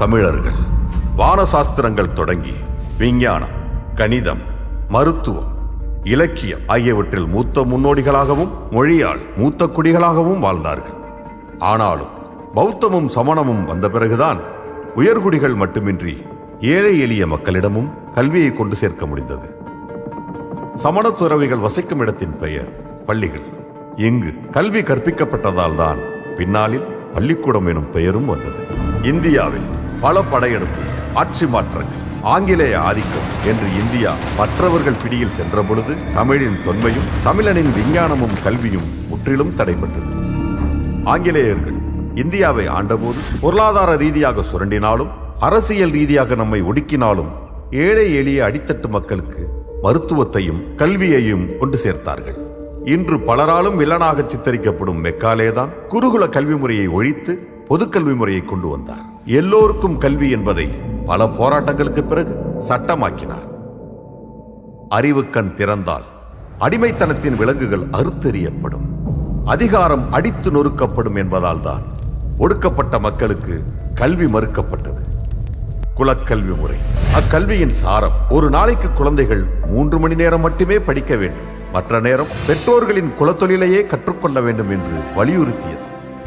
தமிழர்கள். வானசாஸ்திரங்கள் தொடங்கி விஞ்ஞானம் கணிதம் மருத்துவம் இலக்கியம் ஆகியவற்றில் மூத்த முன்னோடிகளாகவும் மொழியால் மூத்த குடிகளாகவும் வாழ்ந்தார்கள். ஆனாலும் பௌத்தமும் சமணமும் வந்த பிறகுதான் உயர்குடிகள் மட்டுமின்றி ஏழை எளிய மக்களிடமும் கல்வியை கொண்டு சேர்க்க முடிந்தது. சமண துறவிகள் வசிக்கும் இடத்தின் பெயர் பள்ளிகள். இங்கு கல்வி கற்பிக்கப்பட்டதால் தான் பின்னாளில் பள்ளிக்கூடம் எனும் பெயரும் வந்தது. இந்தியாவில் பல படையெடுப்பு ஆட்சி மாற்றங்கள் ஆங்கிலேய ஆதிக்கம் என்று இந்தியா மற்றவர்கள் பிடியில் சென்ற பொழுது தமிழின் தொன்மையும் தமிழனின் விஞ்ஞானமும் கல்வியும் முற்றிலும் தடைபட்டது. ஆங்கிலேயர்கள் இந்தியாவை ஆண்டபோது பொருளாதார ரீதியாக சுரண்டினாலும் அரசியல் ரீதியாக நம்மை ஒடுக்கினாலும் ஏழை எளிய அடித்தட்டு மக்களுக்கு மருத்துவத்தையும் கல்வியையும் கொண்டு சேர்த்தார்கள். இன்று பலராலும் வில்லனாக சித்தரிக்கப்படும் மெக்காலேதான் குருகுல கல்வி முறையை ஒழித்து பொதுக்கல்வி முறையை கொண்டு வந்தார். எல்லோருக்கும் கல்வி என்பதை பல போராட்டங்களுக்கு பிறகு சட்டமாக்கினார். அறிவுக்கண் திறந்தால் அடிமைத்தனத்தின் விலங்குகள் அறுத்தெறியப்படும். அதிகாரம் அடித்து நொறுக்கப்படும் என்பதால் தான் ஒடுக்கப்பட்ட மக்களுக்கு கல்வி மறுக்கப்பட்டது. குலக்கல்வி முறை. அக்கல்வியின் சாரம் ஒரு நாளைக்கு குழந்தைகள் மூன்று மணி நேரம் மட்டுமே படிக்க வேண்டும். மற்ற நேரம் பெற்றோர்களின் குலத்தொழிலையே கற்றுக்கொள்ள வேண்டும் என்று வலியுறுத்தியது.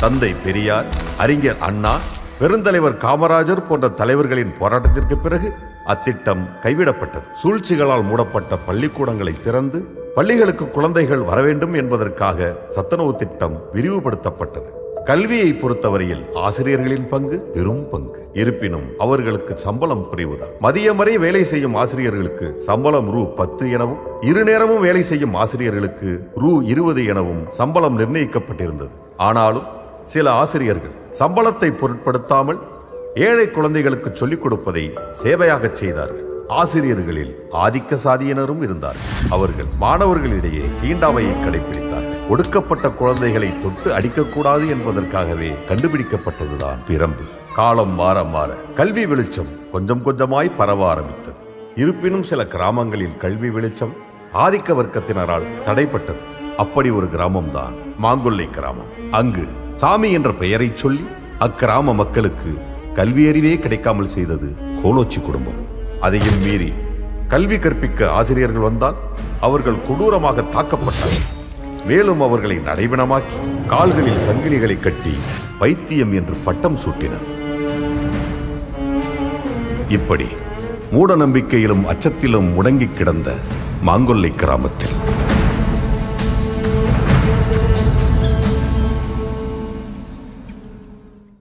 தந்தை பெரியார் அறிஞர் அண்ணா பெருந்தலைவர் காமராஜர் போன்ற தலைவர்களின் போராட்டத்திற்கு பிறகு அத்திட்டம் கைவிடப்பட்டது. சூழ்ச்சிகளால் மூடப்பட்ட பள்ளிக்கூடங்களை திறந்து பள்ளிகளுக்கு குழந்தைகள் வர வேண்டும் என்பதற்காக சத்துணவு திட்டம் விரிவுபடுத்தப்பட்டது. கல்வியை பொறுத்தவரையில் ஆசிரியர்களின் பங்கு பெரும் பங்கு. இருப்பினும் அவர்களுக்கு சம்பளம் குறைவுதான். மதியம் வரை வேலை செய்யும் ஆசிரியர்களுக்கு சம்பளம் ரூ பத்து எனவும் இரு நேரமும் வேலை செய்யும் ஆசிரியர்களுக்கு ரூ இருபது எனவும் சம்பளம் நிர்ணயிக்கப்பட்டிருந்தது. ஆனாலும் சில ஆசிரியர்கள் சம்பளத்தை பொருட்படுத்தாமல் ஏழை குழந்தைகளுக்கு சொல்லிக் கொடுப்பதை சேவையாகச் செய்தார்கள். ஆசிரியர்களில் ஆதிக்க சாதியினரும் இருந்தார்கள். அவர்கள் மாணவர்களிடையே தீண்டாமையை கடைபிடித்தார்கள் ஒடுக்கப்பட்ட குழந்தைகளை தொட்டு அடிக்கக்கூடாது என்பதற்காகவே கண்டுபிடிக்கப்பட்டதுதான் பிரம்பு. காலம் மாற மாற கல்வி வெளிச்சம் கொஞ்சம் கொஞ்சமாய் பரவ ஆரம்பித்தது. இருப்பினும் சில கிராமங்களில் கல்வி வெளிச்சம் ஆதிக்க வர்க்கத்தினரால் தடைப்பட்டது. அப்படி ஒரு கிராமம்தான் மாங்குள்ளை கிராமம். அங்கு சாமி என்ற பெயரை சொல்லி அக்கிராம மக்களுக்கு கல்வியறிவே கிடைக்காமல் செய்தது கோலோச்சி குடும்பம். அதையும் மீறி கல்வி கற்பிக்க ஆசிரியர்கள் வந்தால் அவர்கள் கொடூரமாக தாக்கப்பட்டார்கள். மேலும் அவர்களை நடைபெணமாக்கி கால்களில் சங்கிலிகளை கட்டி பைத்தியம் என்று பட்டம் சூட்டினர். இப்படி மூட நம்பிக்கையிலும் அச்சத்திலும் முடங்கி கிடந்த மாங்கொல்லை கிராமத்தில்